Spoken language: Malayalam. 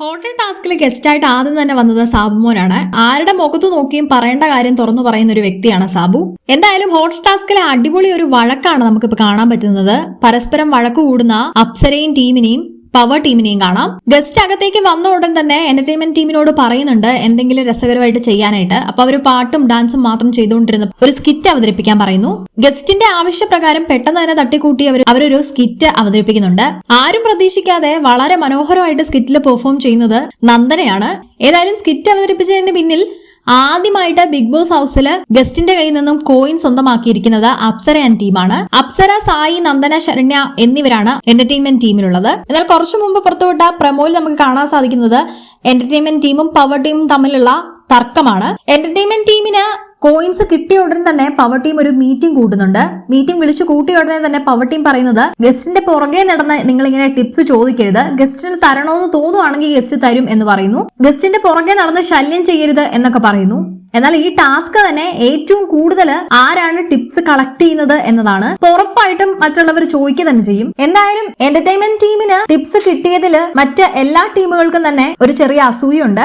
ഹോട്ടൽ ടാസ്കിൽ ഗസ്റ്റായിട്ട് ആദ്യം തന്നെ വന്നത് സാബുമോനാണ് ആരുടെ മുഖത്ത് നോക്കിയും പറയേണ്ട കാര്യം തുറന്നു പറയുന്ന ഒരു വ്യക്തിയാണ് സാബു. എന്തായാലും ഹോട്ടൽ ടാസ്കിലെ അടിപൊളി ഒരു വഴക്കാണ് നമുക്കിപ്പോ കാണാൻ പറ്റുന്നത്. പരസ്പരം വഴക്ക് കൂടുന്ന അപ്സരയും ടീമിനെയും പവർ ടീമിനെയും കാണാം. ഗസ്റ്റ് അകത്തേക്ക് വന്ന ഉടൻ തന്നെ എന്റർടൈൻമെന്റ് ടീമിനോട് പറയുന്നുണ്ട് എന്തെങ്കിലും രസകരമായിട്ട് ചെയ്യാനായിട്ട്. അപ്പൊ അവർ പാട്ടും ഡാൻസും മാത്രം ചെയ്തുകൊണ്ടിരുന്ന ഒരു സ്കിറ്റ് അവതരിപ്പിക്കാൻ പറയുന്നു. ഗസ്റ്റിന്റെ ആവശ്യപ്രകാരം പെട്ടെന്ന് തന്നെ തട്ടിക്കൂട്ടി അവർ അവരൊരു സ്കിറ്റ് അവതരിപ്പിക്കുന്നുണ്ട്. ആരും പ്രതീക്ഷിക്കാതെ വളരെ മനോഹരമായിട്ട് സ്കിറ്റിൽ പെർഫോം ചെയ്യുന്നത് നന്ദനയാണ്. ഏതായാലും സ്കിറ്റ് അവതരിപ്പിച്ചതിന് പിന്നിൽ ആദ്യമായിട്ട് ബിഗ് ബോസ് ഹൗസിൽ ഗസ്റ്റിന്റെ കയ്യിൽ നിന്നും കോയിൻ സ്വന്തമാക്കിയിരിക്കുന്നത് അപ്സര ആൻഡ് ടീമാണ് അപ്സര സായി നന്ദന ശരണ്യ എന്നിവരാണ് എന്റർടൈൻമെന്റ് ടീമിലുള്ളത് എന്നാൽ കുറച്ചു മുമ്പ് പുറത്തുവിട്ട പ്രമോയിൽ നമുക്ക് കാണാൻ സാധിക്കുന്നത് എന്റർടൈൻമെന്റ് ടീമും പവർ ടീമും തമ്മിലുള്ള തർക്കമാണ്. എന്റർടൈൻമെന്റ് ടീമിന് കോയിൻസ് കിട്ടിയ ഉടൻ തന്നെ പവർ ടീം ഒരു മീറ്റിംഗ് കൂട്ടുന്നുണ്ട് മീറ്റിംഗ് വിളിച്ചു കൂട്ടിയ ഉടനെ തന്നെ പവർ ടീം പറയുന്നത് ഗസ്റ്റിന്റെ പുറകെ നടന്ന് നിങ്ങൾ ഇങ്ങനെ ടിപ്സ് ചോദിക്കരുത്. ഗസ്റ്റിന് തരണമെന്ന് തോന്നുവാണെങ്കിൽ ഗസ്റ്റ് തരും എന്ന് പറയുന്നു. ഗസ്റ്റിന്റെ പുറകെ നടന്ന് ശല്യം ചെയ്യരുത് എന്നൊക്കെ പറയുന്നു. എന്നാൽ ഈ ടാസ്ക് തന്നെ ഏറ്റവും കൂടുതൽ ആരാണ് ടിപ്സ് കളക്ട് ചെയ്യുന്നത് എന്നതാണ്. ഉറപ്പായിട്ടും മറ്റുള്ളവർ ചോദിക്കുക തന്നെ ചെയ്യും. എന്തായാലും എന്റർടൈൻമെന്റ് ടീമിന് ടിപ്സ് കിട്ടിയതിൽ മറ്റ് എല്ലാ ടീമുകൾക്കും തന്നെ ഒരു ചെറിയ അസൂയുണ്ട്